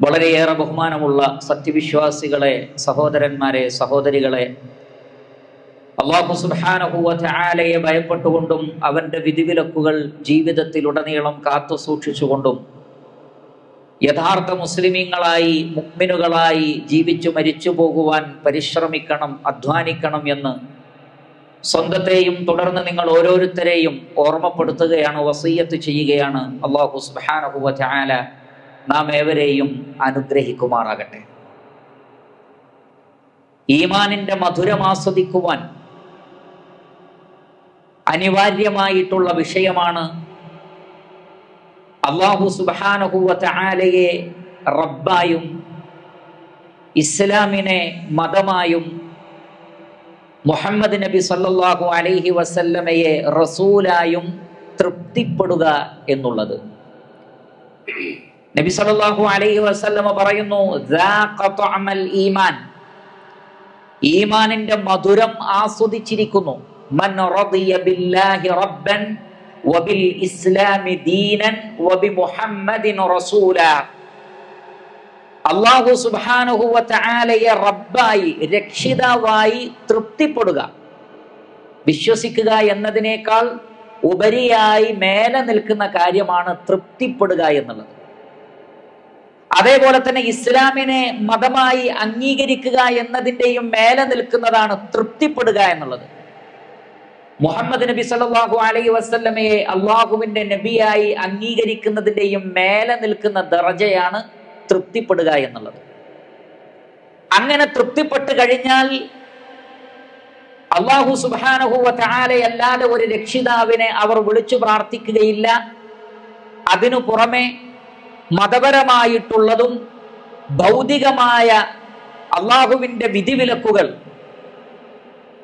വളരെയേറെ ബഹുമാനമുള്ള സത്യവിശ്വാസികളെ സഹോദരന്മാരെ സഹോദരികളെ അള്ളാഹു സുബാനഹുവ ആലയെ ഭയപ്പെട്ടുകൊണ്ടും അവന്റെ വിധിവിലക്കുകൾ ജീവിതത്തിൽ ഉടനീളം കാത്തു സൂക്ഷിച്ചുകൊണ്ടും യഥാർത്ഥ മുസ്ലിമീങ്ങളായി മുക്മിനുകളായി ജീവിച്ചു മരിച്ചു പോകുവാൻ പരിശ്രമിക്കണം അധ്വാനിക്കണം എന്ന് സ്വന്തത്തെയും തുടർന്ന് നിങ്ങൾ ഓരോരുത്തരെയും ഓർമ്മപ്പെടുത്തുകയാണ് വസീയത്ത് ചെയ്യുകയാണ്. അള്ളാഹു സുബാനഹുവ ചാല നാം ഏവരെയും അനുഗ്രഹിക്കുമാറാകട്ടെ. ഈമാനിന്റെ മധുരം ആസ്വദിക്കുവാൻ അനിവാര്യമായിട്ടുള്ള വിഷയമാണ് അള്ളാഹു സുബാനഹുലയെ റബ്ബായും ഇസ്ലാമിനെ മതമായും മുഹമ്മദ് നബി സല്ലാഹു അലൈഹി വസല്ലമയെ റസൂലായും തൃപ്തിപ്പെടുക എന്നുള്ളത്. നബി സല്ലല്ലാഹു അലൈഹി വസല്ലമ പറയുന്നു ഈമാൻ. ഈമാനിന്റെ മധുരം ആസ്വദിച്ചിരിക്കുന്നു. മൻ ബില്ലാഹി റബ്ബൻ വബിൽ ഇസ്ലാമി ദീനൻ വബി മുഹമ്മദിൻ റസൂല. അള്ളാഹു സുബ്ഹാനഹു വതആലയെ റബ്ബായി രക്ഷിതാവായി തൃപ്തിപ്പെടുക. വിശ്വസിക്കുക എന്നതിനേക്കാൾ ഉപരിയായി മേലെ നിൽക്കുന്ന കാര്യമാണ് തൃപ്തിപ്പെടുക എന്നുള്ളത്. അതേപോലെ തന്നെ ഇസ്ലാമിനെ മതമായി അംഗീകരിക്കുക എന്നതിന്റെയും മേലെ നിൽക്കുന്നതാണ് തൃപ്തിപ്പെടുക എന്നുള്ളത്. മുഹമ്മദ് നബി സല്ലല്ലാഹു അലൈഹി വസല്ലമയെ അള്ളാഹുവിന്റെ നബിയായി അംഗീകരിക്കുന്നതിന്റെയും മേലെ നിൽക്കുന്ന ദറജയാണ് തൃപ്തിപ്പെടുക എന്നുള്ളത്. അങ്ങനെ തൃപ്തിപ്പെട്ട് കഴിഞ്ഞാൽ അള്ളാഹു സുബാനഹുവ അല്ലാതെ ഒരു രക്ഷിതാവിനെ അവർ വിളിച്ചു പ്രാർത്ഥിക്കുകയില്ല. അതിനു പുറമെ മതപരമായിട്ടുള്ളതും ഭൗതികമായ അള്ളാഹുവിന്റെ വിധിവിലക്കുകൾ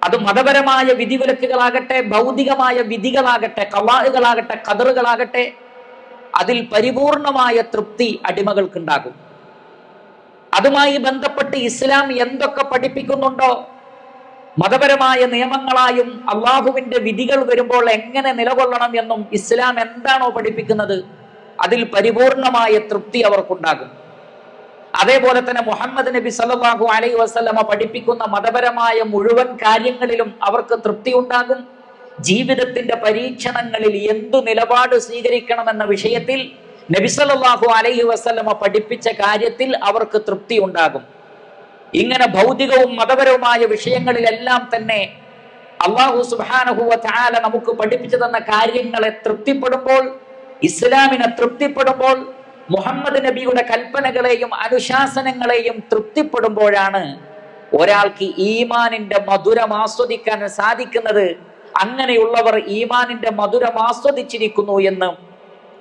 അത് മതപരമായ വിധിവിലക്കുകളാകട്ടെ ഭൗതികമായ വിധികളാകട്ടെ കവാഹുകളാകട്ടെ കതറുകളാകട്ടെ അതിൽ പരിപൂർണമായ തൃപ്തി അടിമകൾക്കുണ്ടാകും. അതുമായി ബന്ധപ്പെട്ട് ഇസ്ലാം എന്തൊക്കെ പഠിപ്പിക്കുന്നുണ്ടോ? മതപരമായ നിയമങ്ങളായും അള്ളാഹുവിന്റെ വിധികൾ വരുമ്പോൾ എങ്ങനെ നിലകൊള്ളണം എന്നും ഇസ്ലാം എന്താണോ പഠിപ്പിക്കുന്നത് അതിൽ പരിപൂർണമായ തൃപ്തി അവർക്കുണ്ടാകും. അതേപോലെ തന്നെ മുഹമ്മദ് നബി സല്ലല്ലാഹു അലൈഹി വസല്ലമ പഠിപ്പിക്കുന്ന മതപരമായ മുഴുവൻ കാര്യങ്ങളിലും അവർക്ക് തൃപ്തി ഉണ്ടാകും. ജീവിതത്തിന്റെ പരീക്ഷണങ്ങളിൽ എന്തു നിലപാട് സ്വീകരിക്കണമെന്ന വിഷയത്തിൽ നബി സല്ലല്ലാഹു അലൈഹി വസല്ലമ പഠിപ്പിച്ച കാര്യത്തിൽ അവർക്ക് തൃപ്തി ഉണ്ടാകും. ഇങ്ങനെ ഭൗതികവും മതപരവുമായ വിഷയങ്ങളിലെല്ലാം തന്നെ അള്ളാഹു സുബ്ഹാനഹു ചാല നമുക്ക് പഠിപ്പിച്ചു തന്ന കാര്യങ്ങളെ തൃപ്തിപ്പെടുമ്പോൾ ഇസ്ലാമിനെ തൃപ്തിപ്പെടുമ്പോൾ മുഹമ്മദ് നബിയുടെ കൽപ്പനകളെയും അനുശാസനങ്ങളെയും തൃപ്തിപ്പെടുമ്പോഴാണ് ഒരാൾക്ക് ഈമാനിന്റെ മധുരം ആസ്വദിക്കാൻ സാധിക്കുന്നത് അങ്ങനെയുള്ളവർ ഈമാനിന്റെ മധുരം ആസ്വദിച്ചിരിക്കുന്നു എന്ന്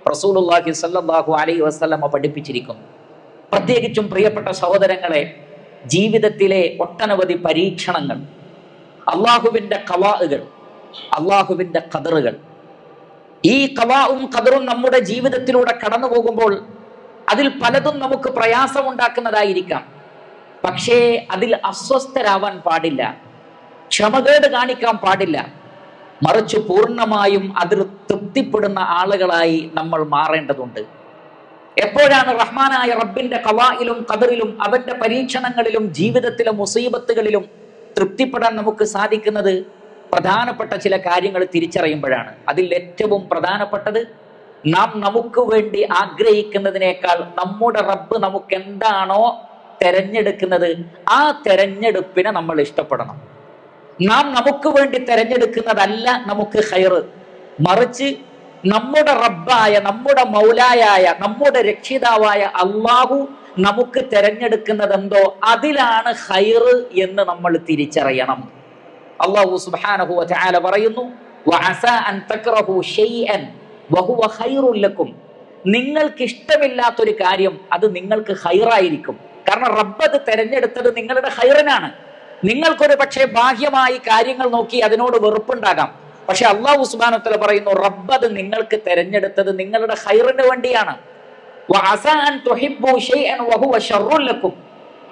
റസൂലുള്ളാഹി സല്ലാഹു അലൈ വസ്ലമ പഠിപ്പിച്ചിരിക്കുന്നു. പ്രത്യേകിച്ചും പ്രിയപ്പെട്ട സഹോദരങ്ങളെ ജീവിതത്തിലെ ഒട്ടനവധി പരീക്ഷണങ്ങൾ അള്ളാഹുവിന്റെ കവാഹുകൾ അള്ളാഹുവിന്റെ കതറുകൾ ഈ കവാവും കതറും നമ്മുടെ ജീവിതത്തിലൂടെ കടന്നു പോകുമ്പോൾ അതിൽ പലതും നമുക്ക് പ്രയാസമുണ്ടാക്കുന്നതായിരിക്കാം. പക്ഷേ അതിൽ അസ്വസ്ഥരാവാൻ പാടില്ല. ക്ഷമകേട് കാണിക്കാൻ പാടില്ല. മറിച്ച് പൂർണമായും അതിൽ തൃപ്തിപ്പെടുന്ന ആളുകളായി നമ്മൾ മാറേണ്ടതുണ്ട്. എപ്പോഴാണ് റഹ്മാനായ റബ്ബിന്റെ കവായിലും കതറിലും അവന്റെ പരീക്ഷണങ്ങളിലും ജീവിതത്തിലെ മുസീബത്തുകളിലും തൃപ്തിപ്പെടാൻ നമുക്ക് സാധിക്കുന്നത്? പ്രധാനപ്പെട്ട ചില കാര്യങ്ങൾ തിരിച്ചറിയുമ്പോഴാണ്. അതിൽ ഏറ്റവും പ്രധാനപ്പെട്ടത് നാം നമുക്ക് വേണ്ടി ആഗ്രഹിക്കുന്നതിനേക്കാൾ നമ്മുടെ റബ്ബ് നമുക്ക് എന്താണോ തെരഞ്ഞെടുക്കുന്നത് ആ തെരഞ്ഞെടുപ്പിനെ നമ്മൾ ഇഷ്ടപ്പെടണം. നാം നമുക്ക് വേണ്ടി തെരഞ്ഞെടുക്കുന്നതല്ല നമുക്ക് ഹൈറ് മറിച്ച് നമ്മുടെ റബ്ബായ നമ്മുടെ മൗലായായ നമ്മുടെ രക്ഷിതാവായ അള്ളാഹു നമുക്ക് തെരഞ്ഞെടുക്കുന്നത് എന്തോ അതിലാണ് ഹൈറ് എന്ന് നമ്മൾ തിരിച്ചറിയണം. അള്ളാഹു സുബ്ഹാനഹു വതആല പറയുന്നു നിങ്ങൾക്ക് ഇഷ്ടമില്ലാത്തൊരു കാര്യം അത് നിങ്ങൾക്ക് ഹൈറായിരിക്കും കാരണം റബ്ബ് അത് തെരഞ്ഞെടുത്തത് നിങ്ങളുടെ ഹൈറിനാണ് നിങ്ങൾക്കൊരു പക്ഷേ ബാഹ്യമായി കാര്യങ്ങൾ നോക്കി അതിനോട് വെറുപ്പുണ്ടാകാം. പക്ഷെ അള്ളാഹു സുബാനത്തല പറയുന്നു റബ്ബ് അത് നിങ്ങൾക്ക് തെരഞ്ഞെടുത്തത് നിങ്ങളുടെ ഹൈറിന് വേണ്ടിയാണ്.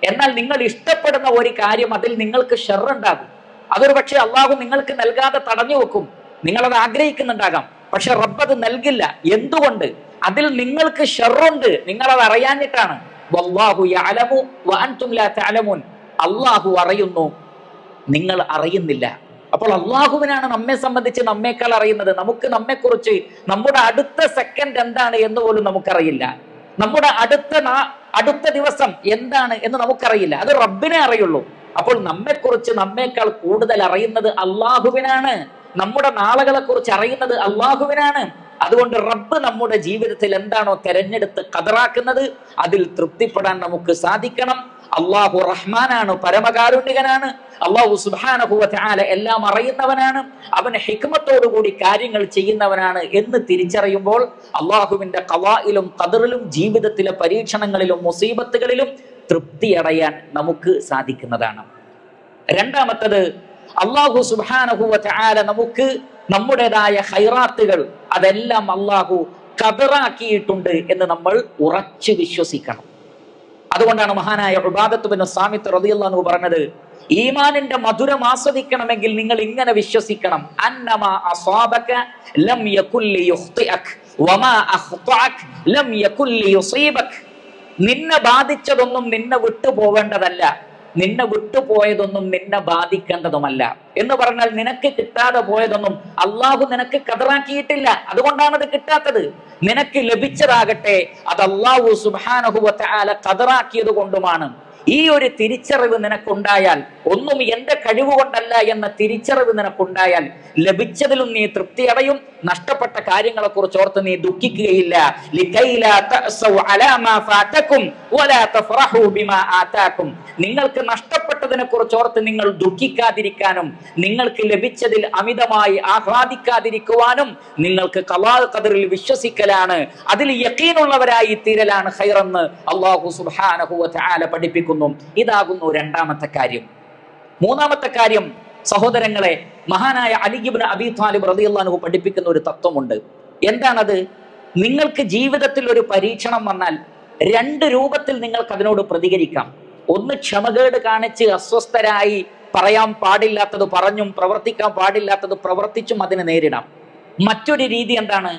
എന്നാൽ നിങ്ങൾ ഇഷ്ടപ്പെടുന്ന ഒരു കാര്യം അതിൽ നിങ്ങൾക്ക് ഷെറുണ്ടാകും അതൊരു പക്ഷെ അള്ളാഹു നിങ്ങൾക്ക് നൽകാതെ തടഞ്ഞു വെക്കും. നിങ്ങളത് ആഗ്രഹിക്കുന്നുണ്ടാകാം. പക്ഷെ റബ്ബ് അത് നൽകില്ല. എന്തുകൊണ്ട്? അതിൽ നിങ്ങൾക്ക് ഷെറുണ്ട് നിങ്ങളത് അറിയാഞ്ഞിട്ടാണ്. വല്ലാഹു യഅലമു വഅൻതും ലാ തഅലമൂൻ. അള്ളാഹു അറിയുന്നു. നിങ്ങൾ അറിയുന്നില്ല. അപ്പോൾ അള്ളാഹുവിനാണ് നമ്മെ സംബന്ധിച്ച് നമ്മേക്കാൾ അറിയുന്നത്. നമുക്ക് നമ്മെക്കുറിച്ച് നമ്മുടെ അടുത്ത സെക്കൻഡ് എന്താണ് എന്ന് പോലും നമുക്കറിയില്ല. നമ്മുടെ അടുത്ത അടുത്ത ദിവസം എന്താണ് എന്ന് നമുക്കറിയില്ല. അത് റബ്ബിനെ അറിയുള്ളൂ. അപ്പോൾ നമ്മെക്കുറിച്ച് നമ്മേക്കാൾ കൂടുതൽ അറിയുന്നത് അള്ളാഹുവിനാണ്. നമ്മുടെ നാളുകളെ കുറിച്ച് അറിയുന്നത് അള്ളാഹുവിനാണ്. അതുകൊണ്ട് റബ്ബ് നമ്മുടെ ജീവിതത്തിൽ എന്താണോ തെരഞ്ഞെടുത്ത് കതറാക്കുന്നത് അതിൽ തൃപ്തിപ്പെടാൻ നമുക്ക് സാധിക്കണം. അള്ളാഹു റഹ്മാനാണ് പരമകാരുണ്യകനാണ്. അള്ളാഹു സുബാനഹുവല എല്ലാം അറിയുന്നവനാണ്. അവന് ഹിക്മത്തോടുകൂടി കാര്യങ്ങൾ ചെയ്യുന്നവനാണ് എന്ന് തിരിച്ചറിയുമ്പോൾ അള്ളാഹുവിന്റെ കവായിലും കതിറിലും ജീവിതത്തിലെ പരീക്ഷണങ്ങളിലും മുസീബത്തുകളിലും തൃപ്തി തൃപ്തിയടയാൻ നമുക്ക് സാധിക്കുന്നതാണ്. രണ്ടാമത്തത് അള്ളാഹു സുബാനഹുവല നമുക്ക് നമ്മുടേതായ ഹൈറാത്തുകൾ അതെല്ലാം അള്ളാഹു കതിറാക്കിയിട്ടുണ്ട് എന്ന് നമ്മൾ ഉറച്ചു വിശ്വസിക്കണം. അതുകൊണ്ടാണ് മഹാനായ ഉബാദത്ത് ബിൻ സാമിത്ത് റതിയുള്ള പറഞ്ഞത് ഈമാനിന്റെ മധുരം ആസ്വദിക്കണമെങ്കിൽ നിങ്ങൾ ഇങ്ങനെ വിശ്വസിക്കണം. അന്നമാ അസ്വാബക ലം വമാ ലം നിന്നെ ബാധിച്ചതൊന്നും നിന്നെ വിട്ടു പോവേണ്ടതല്ല നിന്നെ വിട്ടുപോയതൊന്നും നിന്നെ ബാധിക്കേണ്ടതുമല്ല. എന്ന് പറഞ്ഞാൽ നിനക്ക് കിട്ടാതെ പോയതൊന്നും അള്ളാഹു നിനക്ക് കതറാക്കിയിട്ടില്ല അതുകൊണ്ടാണ് അത് കിട്ടാത്തത്. നിനക്ക് ലഭിച്ചതാകട്ടെ അത് അള്ളാഹു സുബാനഹുവല കതറാക്കിയത് കൊണ്ടുമാണ്. ഈ ഒരു തിരിച്ചറിവ് നിനക്കുണ്ടായാൽ ഒന്നും എന്റെ കഴിവുകൊണ്ടല്ല എന്ന തിരിച്ചറിവ് നിനക്കുണ്ടായാൽ ലഭിച്ചതിലും നീ തൃപ്തി അടയും നഷ്ടപ്പെട്ട കാര്യങ്ങളെ കുറിച്ച് ഓർത്ത് നീ ദുഃഖിക്കുകയില്ല. നിങ്ങൾക്ക് നഷ്ടപ്പെട്ടതിനെ കുറിച്ച് ഓർത്ത് നിങ്ങൾ ദുഃഖിക്കാതിരിക്കാനും നിങ്ങൾക്ക് ലഭിച്ചതിൽ അമിതമായി ആഹ്ലാദിക്കാതിരിക്കുവാനും നിങ്ങൾക്ക് കലാ കതിറിൽ വിശ്വസിക്കലാണ്. അതിൽ യക്കീനുള്ളവരായി തീരലാണ് ഹൈറെന്ന് അള്ളാഹു സുബ്ഹാനഹു വതആല പഠിപ്പിക്കുന്നു. ഇതാകുന്നു രണ്ടാമത്തെ കാര്യം. മൂന്നാമത്തെ കാര്യം സഹോദരങ്ങളെ മഹാനായ അലിഗിബിന് അബി താലിബ് റളിയല്ലാഹു പഠിപ്പിക്കുന്ന ഒരു തത്വമുണ്ട്. എന്താണത്? നിങ്ങൾക്ക് ജീവിതത്തിൽ ഒരു പരീക്ഷണം വന്നാൽ രണ്ട് രൂപത്തിൽ നിങ്ങൾക്ക് അതിനോട് പ്രതികരിക്കാം. ഒന്ന് ക്ഷമകേട് കാണിച്ച് അസ്വസ്ഥരായി പറയാൻ പാടില്ലാത്തത് പറഞ്ഞും പ്രവർത്തിക്കാൻ പാടില്ലാത്തത് പ്രവർത്തിച്ചും അതിനെ നേരിടാം. മറ്റൊരു രീതി എന്താണ്?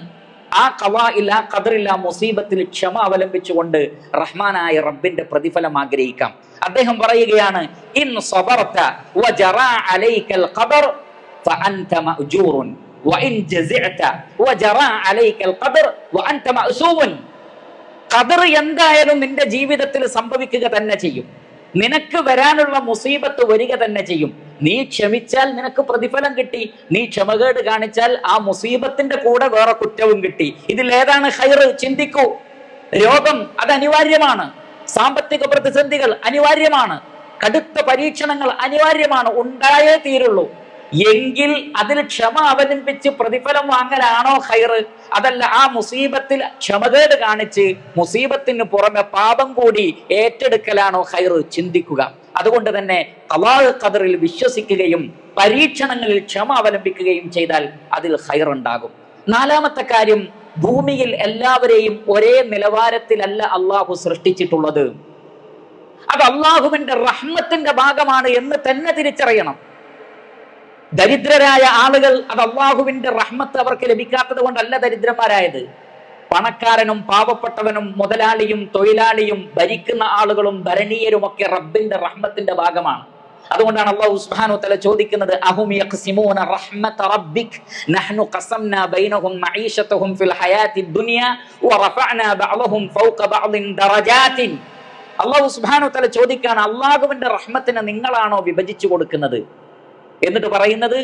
ആ കവാ ഇല്ല കതറില്ല മുസീബത്തിൽ ക്ഷമ അവലംബിച്ചുകൊണ്ട് റഹ്മാനായ റബ്ബിന്റെ പ്രതിഫലം ആഗ്രഹിക്കാം. അദ്ദേഹം പറയുകയാണ് ഇൻ അലൈക്കൽ അലൈക്കൽ ഖദർ ഖദർ എന്തായാലും നിന്റെ ജീവിതത്തിൽ സംഭവിക്കുക തന്നെ ചെയ്യും. നിനക്ക് വരാനുള്ള മുസീബത്ത് വരിക തന്നെ ചെയ്യും. നീ ക്ഷമിച്ചാൽ നിനക്ക് പ്രതിഫലം കിട്ടി. നീ ക്ഷമകേട് കാണിച്ചാൽ ആ മുസീബത്തിന്റെ കൂടെ വേറെ കുറ്റവും കിട്ടി. ഇതിൽ ഏതാണ് ഹൈറ് ചിന്തിക്കൂ. രോഗം അത് അനിവാര്യമാണ്. സാമ്പത്തിക പ്രതിസന്ധികൾ അനിവാര്യമാണ്. കടുത്ത പരീക്ഷണങ്ങൾ അനിവാര്യമാണ്. ഉണ്ടായേ തീരുള്ളൂ. എങ്കിൽ അതിൽ ക്ഷമ അവലംബിച്ച് പ്രതിഫലം വാങ്ങലാണോ ഹൈറ് അതല്ല ആ മുസീബത്തിൽ ക്ഷമകേട് കാണിച്ച് മുസീബത്തിന് പുറമെ പാപം കൂടി ഏറ്റെടുക്കലാണോ ഹൈറ് ചിന്തിക്കുക. അതുകൊണ്ട് തന്നെ കലാഹ് ഖദറിൽ വിശ്വസിക്കുകയും പരീക്ഷണങ്ങളിൽ ക്ഷമ അവലംബിക്കുകയും ചെയ്താൽ അതിൽ ഹൈറുണ്ടാകും നാലാമത്തെ കാര്യം ഭൂമിയിൽ എല്ലാവരെയും ഒരേ നിലവാരത്തിലല്ല അള്ളാഹു സൃഷ്ടിച്ചിട്ടുള്ളത്. അത് അള്ളാഹുവിന്റെ റഹ്മത്തിന്റെ ഭാഗമാണ് എന്ന് തന്നെ തിരിച്ചറിയണം. ദരിദ്രരായ ആളുകൾ അത് അള്ളാഹുവിന്റെ റഹ്മത്ത് അവർക്ക് ലഭിക്കാത്തത് കൊണ്ടല്ല ദരിദ്രന്മാരായത്. പണക്കാരനും പാവപ്പെട്ടവനും മുതലാളിയും തൊഴിലാളിയും ഭരിക്കുന്ന ആളുകളും ഭരണീയരും ഒക്കെ റബ്ബിന്റെ റഹ്മത്തിന്റെ ഭാഗമാണ്. അതുകൊണ്ടാണ് അള്ളാഹു ഉസ്മാനു തല ചോദിക്കുന്നത് റഹ്മത റബ്ബിക്? നഹ്നു ബൈനഹും മഈശതഹും ഫിൽ അള്ളാഹു സുബാനു വ തആല ചോദിക്കാണ് അള്ളാഹുവിന്റെ റഹ്മത്തിനെ നിങ്ങളാണോ വിഭജിച്ചു കൊടുക്കുന്നത്? എന്നിട്ട് പറയുന്നത്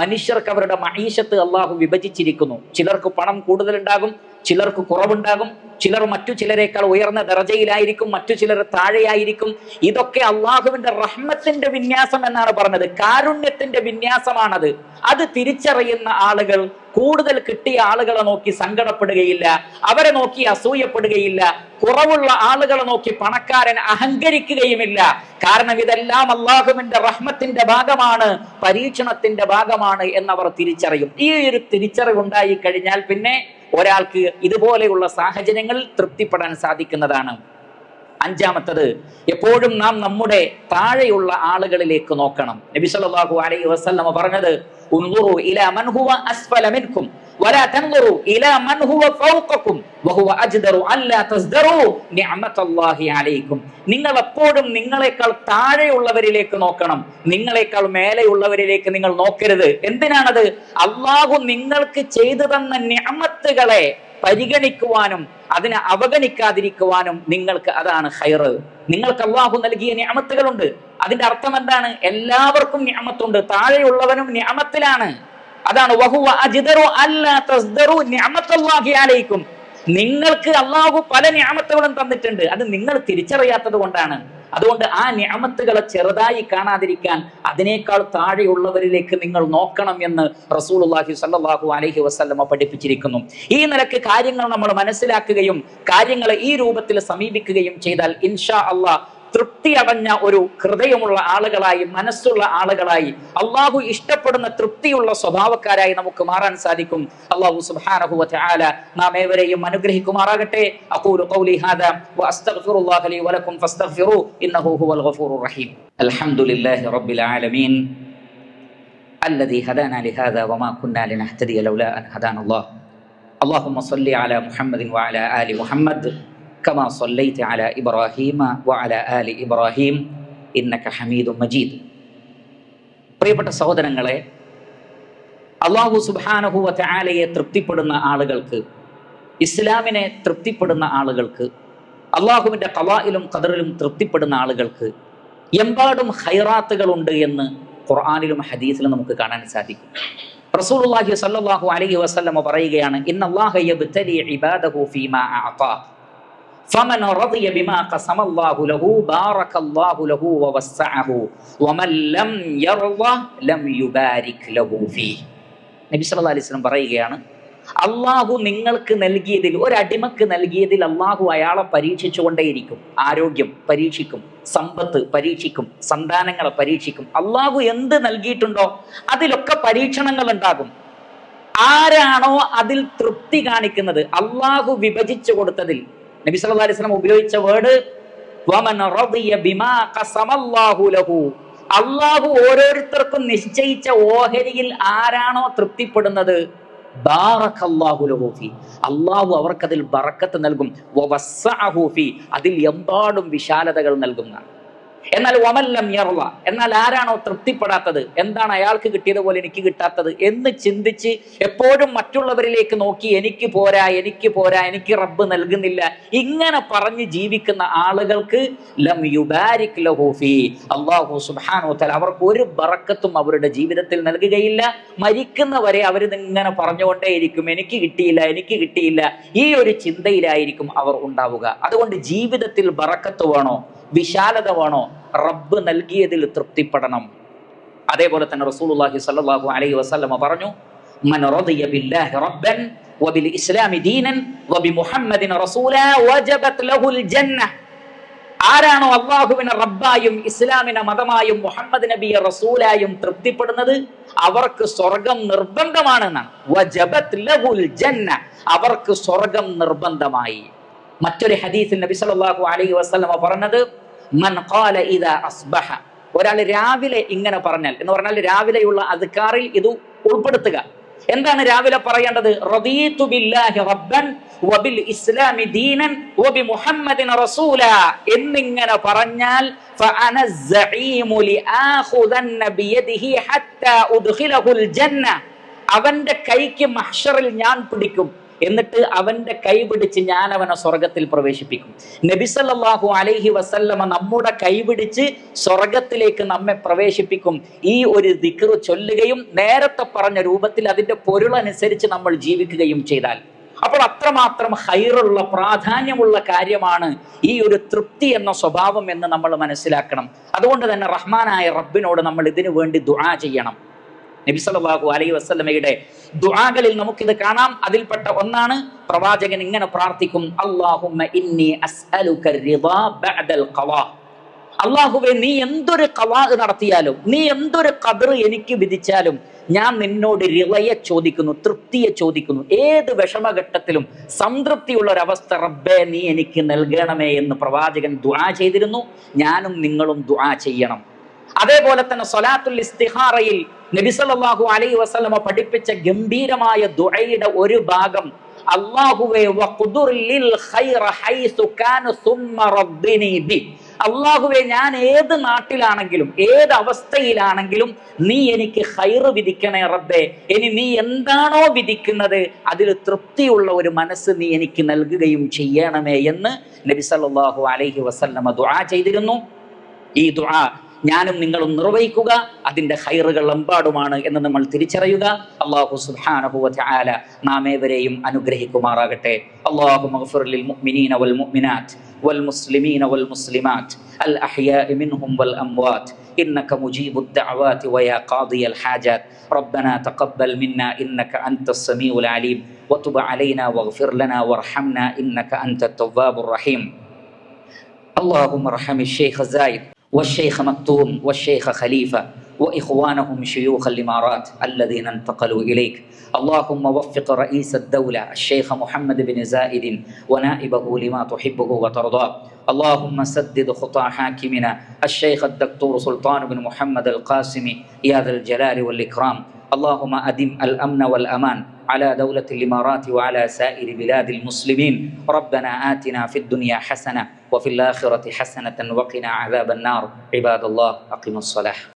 മനുഷ്യർക്ക് അവരുടെ മഹീഷത്ത് അള്ളാഹു വിഭജിച്ചിരിക്കുന്നു. ചിലർക്ക് പണം കൂടുതലുണ്ടാകും ചിലർക്ക് കുറവുണ്ടാകും. ചിലർ മറ്റു ചിലരെക്കാൾ ഉയർന്ന ദർജയിലായിരിക്കും മറ്റു ചിലർ താഴെയായിരിക്കും. ഇതൊക്കെ അള്ളാഹുവിന്റെ റഹ്മത്തിന്റെ വിന്യാസം എന്നാണ് പറഞ്ഞത്. കാരുണ്യത്തിന്റെ വിന്യാസമാണത്. അത് തിരിച്ചറിയുന്ന ആളുകൾ കൂടുതൽ കിട്ടിയ ആളുകളെ നോക്കി സങ്കടപ്പെടുകയില്ല അവരെ നോക്കി അസൂയപ്പെടുകയില്ല കുറവുള്ള ആളുകളെ നോക്കി പണക്കാരൻ അഹങ്കരിക്കുകയുമില്ല. കാരണം ഇതെല്ലാം അള്ളാഹുവിന്റെ റഹ്മത്തിന്റെ ഭാഗമാണ് പരീക്ഷണത്തിന്റെ ഭാഗമാണ് എന്നവർ തിരിച്ചറിയും. ഈ ഒരു തിരിച്ചറിവ് ഉണ്ടായി കഴിഞ്ഞാൽ പിന്നെ ഒരാൾക്ക് ഇതുപോലെയുള്ള തൃപ്തിപ്പെടാൻ സാധിക്കുന്നതാണ്. അഞ്ചാമത്തത് എപ്പോഴും നാം നമ്മുടെ താഴെയുള്ള ആളുകളിലേക്ക് നോക്കണം. നബി സല്ലല്ലാഹു അലൈഹി വസല്ലമ പറഞ്ഞത് ഉൻദുറു ഇലാ മൻ ഹുവ അസ്ഫല മിൻകും വലാ തൻദുറു ഇലാ മൻ ഹുവ ഫൗഖക്കും വഹുവ അജ്ദറു അല്ലാ തസ്ദറു നിഅമത്തല്ലാഹി അലൈക്കും നിങ്ങൾ എപ്പോഴും നിങ്ങളെക്കാൾ താഴെയുള്ളവരിലേക്ക് നോക്കണം. നിങ്ങളെക്കാൾ മേലെയുള്ളവരിലേക്ക് നിങ്ങൾ നോക്കരുത്. എന്തിനാണത്? അള്ളാഹു നിങ്ങൾക്ക് ചെയ്തു തന്ന നിഅമത്തുകളെ പരിഗണിക്കുവാനും അതിനെ അവഗണിക്കാതിരിക്കുവാനും നിങ്ങൾക്ക് അതാണ് ഹൈറ് നിങ്ങൾക്ക് അള്ളാഹു നൽകിയ ഞാമത്തുകളുണ്ട് അതിന്റെ അർത്ഥം എന്താണ്? എല്ലാവർക്കും ഞാമത്തുണ്ട് താഴെയുള്ളവനും ഞാമത്തിലാണ് അതാണ് വഹുവ തസ്ദറു അലൈക്കും. നിങ്ങൾക്ക് അള്ളാഹു പല ഞാമത്തുകളും തന്നിട്ടുണ്ട്. അത് നിങ്ങൾ തിരിച്ചറിയാത്തത് കൊണ്ടാണ്. അതുകൊണ്ട് ആ ഞാമത്തുകളെ ചെറുതായി കാണാതിരിക്കാൻ അതിനേക്കാൾ താഴെയുള്ളവരിലേക്ക് നിങ്ങൾ നോക്കണം എന്ന് റസൂലുള്ളാഹി സല്ലാഹു അലഹി വസല്ലമ പഠിപ്പിച്ചിരിക്കുന്നു. ഈ നിലയ്ക്ക് കാര്യങ്ങൾ നമ്മൾ മനസ്സിലാക്കുകയും കാര്യങ്ങളെ ഈ രൂപത്തിൽ സമീപിക്കുകയും ചെയ്താൽ ഇൻഷാ അള്ളാഹ് തൃപ്തി അടഞ്ഞ ഒരു ഹൃദയമുള്ള ആളുകളായി മനസ്സുള്ള ആളുകളായി അള്ളാഹു ഇഷ്ടപ്പെടുന്ന തൃപ്തിയുള്ള സ്വഭാവക്കാരായി നമുക്ക് മാറാൻ സാധിക്കും അള്ളാഹു സുബ്ഹാനഹു വതആല നാം ഏവരെയും അനുഗ്രഹിക്കുമാറാകട്ടെ അഖൂലു ഖൗലി ഹാദാ വഅസ്തഗ്ഫിറുല്ലാഹ ലി വലക്കും ഫസ്തഗ്ഫിറു ഇന്നഹു ഹുവൽ ഗഫൂറുർ റഹീം അൽഹംദുലില്ലാഹി റബ്ബിൽ ആലമീൻ الذي هدانا لهذا وما كنا لنهتدي لولا أن هدانا الله اللهم صل على محمد وعلى آل محمد كما صليت على إبراهيم وعلى آل إبراهيم إنك حميد مجيد പ്രിയപ്പെട്ട സഹോദരങ്ങളെ അള്ളാഹു സുബാനഹു വതആലയെ തൃപ്തിപ്പെടുന്ന ആളുകൾക്ക് ഇസ്ലാമിനെ തൃപ്തിപ്പെടുന്ന ആളുകൾക്ക് അള്ളാഹുവിന്റെ കവായിലും ഖദറിലും തൃപ്തിപ്പെടുന്ന ആളുകൾക്ക് എമ്പാടും ഹൈറാത്തുകളുണ്ട് എന്ന് ഖുർആാനിലും ഹദീസിലും നമുക്ക് കാണാൻ സാധിക്കും റസൂലുള്ളാഹി സ്വല്ലല്ലാഹു അലൈഹി വസല്ലമ പറയുകയാണ് ഇന്നല്ലാഹ യബ്തലി ഇബാദഹു ഫീമാ അഅതാ فمن رضي بما قسم الله له بارك الله له ووسعه ومن لم يرضى لم يبارك له فيه നബി സല്ലല്ലാഹു അലൈഹി വസല്ലം പറയുകയാണ് അള്ളാഹു നിങ്ങൾക്ക് നൽകിയതിൽ ഒരടിമക്ക് നൽകിയതിൽ അള്ളാഹു അയാളെ പരീക്ഷിച്ചുകൊണ്ടേയിരിക്കും ആരോഗ്യം പരീക്ഷിക്കും സമ്പത്ത് പരീക്ഷിക്കും സന്താനങ്ങളെ പരീക്ഷിക്കും അള്ളാഹു എന്ത് നൽകിയിട്ടുണ്ടോ അതിലൊക്കെ പരീക്ഷണങ്ങൾ ഉണ്ടാകും ആരാണോ അതിൽ തൃപ്തി കാണിക്കുന്നത് അള്ളാഹു വിഭജിച്ചു കൊടുത്തതിൽ നബി സല്ലല്ലാഹു അലൈഹി വസല്ലം ഉപയോഗിച്ച വേർഡ് വമൻ റളിയ ബിമാ ഖസമല്ലാഹു ലഹു അള്ളാഹു ഓരോരുത്തർക്കും നിശ്ചയിച്ച ഓഹരിയിൽ ആരാണോ തൃപ്തിപ്പെടുന്നത്. അള്ളാഹു അവർക്കതിൽ ബറക്കത്ത് നൽകും. അതിൽ എമ്പാടും വിശാലതകൾ നൽകുന്നതാണ് എന്നാൽ വമല്ലം യർള. എന്നാൽ ആരാണോ തൃപ്തിപ്പെടാത്തത്? എന്താണ് അയാൾക്ക് കിട്ടിയത് പോലെ എനിക്ക് കിട്ടാത്തത്? എന്ന് ചിന്തിച്ച് എപ്പോഴും മറ്റുള്ളവരിലേക്ക് നോക്കി എനിക്ക് പോരാ എനിക്ക് പോരാ എനിക്ക് റബ്ബ് നൽകുന്നില്ല. ഇങ്ങനെ പറഞ്ഞ് ജീവിക്കുന്ന ആളുകൾക്ക് ലം യുബാരിക് ലഹു ഫീ. അല്ലാഹു സുബ്ഹാനഹു വതആല അവർക്ക് ഒരു ബറക്കത്തും അവരുടെ ജീവിതത്തിൽ നൽകുകയില്ല. മരിക്കുന്നവരെ അവർ ഇങ്ങനെ പറഞ്ഞുകൊണ്ടേയിരിക്കും എനിക്ക് കിട്ടിയില്ല എനിക്ക് കിട്ടിയില്ല. ഈ ഒരു ചിന്തയിലായിരിക്കും അവർ ഉണ്ടാവുക. അതുകൊണ്ട് ജീവിതത്തിൽ ബറക്കത്ത് വേണോ? വിശാലത വേണോ റബ്ബ് നൽകിയതിൽ തൃപ്തിപ്പെടണം. അതേപോലെ തന്നെ റസൂലുള്ളാഹി സ്വല്ലല്ലാഹു അലൈഹി വസല്ലമ പറഞ്ഞു മൻ റദിയ ബില്ലാഹി റബ്ബൻ വബിൽ ഇസ്ലാമി ദീനൻ വബിമുഹമ്മദിൻ റസൂലാ വജബത് ലഹുൽ ജന്ന ആരാണോ അള്ളാഹുവിനെ റബ്ബായും ഇസ്ലാമിനെ മതമായും മുഹമ്മദ് നബിയെ റസൂലായും തൃപ്തിപ്പെടുന്നത്? അവർക്ക് സ്വർഗം നിർബന്ധമാണ് എന്നാണ് വജബത് ലഹുൽ ജന്ന അവർക്ക് സ്വർഗം നിർബന്ധമായി. മറ്റൊരു ഹദീസിൽ നബി സല്ലല്ലാഹു അലൈഹി വസല്ലമ പറഞ്ഞത് മൻ ഖാല അസ്ബഹ. ഒരാൾ രാവിലെ ഇങ്ങനെ പറഞ്ഞാൽ എന്ന് പറഞ്ഞാൽ രാവിലെയുള്ള അധികാറിൽ ഇത് ഉൾപ്പെടുത്തുക. എന്താണ് രാവിലെ പറയേണ്ടത്? ബില്ലാഹി റബ്ബൻ വബിൽ ഇസ്ലാമി ദീനൻ റസൂല. എന്നിങ്ങനെ പറഞ്ഞാൽ ഫഅന സഈമു ബിയദിഹി ഹത്താ ഉദ്ഖിലഹുൽ ജന്ന. അവന്റെ കൈക്ക് മഹ്ഷറിൽ ഞാൻ പിടിക്കും. എന്നിട്ട് അവന്റെ കൈ പിടിച്ച് ഞാൻ അവനെ സ്വർഗത്തിൽ പ്രവേശിപ്പിക്കും നബിസല്ലാഹു അലൈഹി വസല്ലമ നമ്മുടെ കൈ പിടിച്ച് സ്വർഗത്തിലേക്ക് നമ്മെ പ്രവേശിപ്പിക്കും. ഈ ഒരു ദിക്റ് ചൊല്ലുകയും നേരത്തെ പറഞ്ഞ രൂപത്തിൽ അതിന്റെ പൊരുളനുസരിച്ച് നമ്മൾ ജീവിക്കുകയും ചെയ്താൽ. അപ്പോൾ അത്രമാത്രം ഹൈറുള്ള പ്രാധാന്യമുള്ള കാര്യമാണ് ഈ ഒരു തൃപ്തി എന്ന സ്വഭാവം എന്ന് നമ്മൾ മനസ്സിലാക്കണം. അതുകൊണ്ട് തന്നെ റഹ്മാനായ റബ്ബിനോട് നമ്മൾ ഇതിനു വേണ്ടി ദുആ ചെയ്യണം. നബി അലൈ അലൈഹി വസല്ലമയുടെ ദുആകളിൽ നമുക്കിത് കാണാം. അതിൽപ്പെട്ട ഒന്നാണ് പ്രവാചകൻ ഇങ്ങനെ പ്രാർത്ഥിക്കും അള്ളാഹുവെ നീ എന്തൊരു കവാ നടത്തിയാലും നീ എന്തൊരു കബർ എനിക്ക് വിധിച്ചാലും ഞാൻ നിന്നോട് റിളയെ ചോദിക്കുന്നു തൃപ്തിയെ ചോദിക്കുന്നു. ഏത് വിഷമഘട്ടത്തിലും സംതൃപ്തിയുള്ള ഒരവസ്ഥ റബ്ബെ നീ എനിക്ക് നൽകണമേ എന്ന് പ്രവാചകൻ ദുആ ചെയ്തിരുന്നു. ഞാനും നിങ്ങളും ദുആ ചെയ്യണം. അതേപോലെ തന്നെ സൊലാത്തുൽ ഇസ്തിഹാറയിൽ നബി അലൈ അലൈഹി വസല്ലമ പഠിപ്പിച്ച ഗംഭീരമായ ദുഴയുടെ ഒരു ഭാഗം അള്ളാഹുവെ ഞാൻ ഏത് നാട്ടിലാണെങ്കിലും ഏത് അവസ്ഥയിലാണെങ്കിലും നീ എനിക്ക് ഹൈറ് വിധിക്കണേ റബ്ബേ. ഇനി നീ എന്താണോ വിധിക്കുന്നത് അതിൽ തൃപ്തിയുള്ള ഒരു മനസ്സ് നീ എനിക്ക് നൽകുകയും ചെയ്യണമേ എന്ന് നബി സല്ലല്ലാഹു അലൈഹി വസല്ലമ ദുആ ചെയ്തിരുന്നു. ഈ ദുആ ഞാനും നിങ്ങളും നിർവഹിക്കുക അതിന്റെ ഹൈറുകൾ എമ്പാടുമാണ് എന്ന് നമ്മൾ തിരിച്ചറിയുക അള്ളാഹു സുബ്ഹാനഹു വതആല നാം ഏവരെയും അനുഗ്രഹിക്കുമാറാകട്ടെ അള്ളാഹു മഗ്ഫിർ ലിൽ മുഅ്മിനീന വൽ മുഅ്മിനാത്ത് والمسلمين والمسلمات الأحياء منهم والأموات إنك مجيب الدعوات ويا قاضي الحاجات ربنا تقبل منا إنك أنت السميع العليم وتب علينا واغفر لنا وارحمنا إنك أنت التواب الرحيم اللهم ارحم الشيخ زايد والشيخ مكتوم والشيخ خليفة وإخوانهم شيوخ الإمارات الذين انتقلوا إليك. اللهم وفق رئيس الدولة الشيخ محمد بن زائد ونائبه لما تحبه وترضاه. اللهم سدد خطى حاكمنا الشيخ الدكتور سلطان بن محمد القاسمي يا ذا الجلال والإكرام. اللهم أدم الأمن والأمان على دولة الإمارات وعلى سائر بلاد المسلمين. ربنا آتنا في الدنيا حسنة وفي الآخرة حسنة وقنا عذاب النار. عباد الله أقم الصلاة.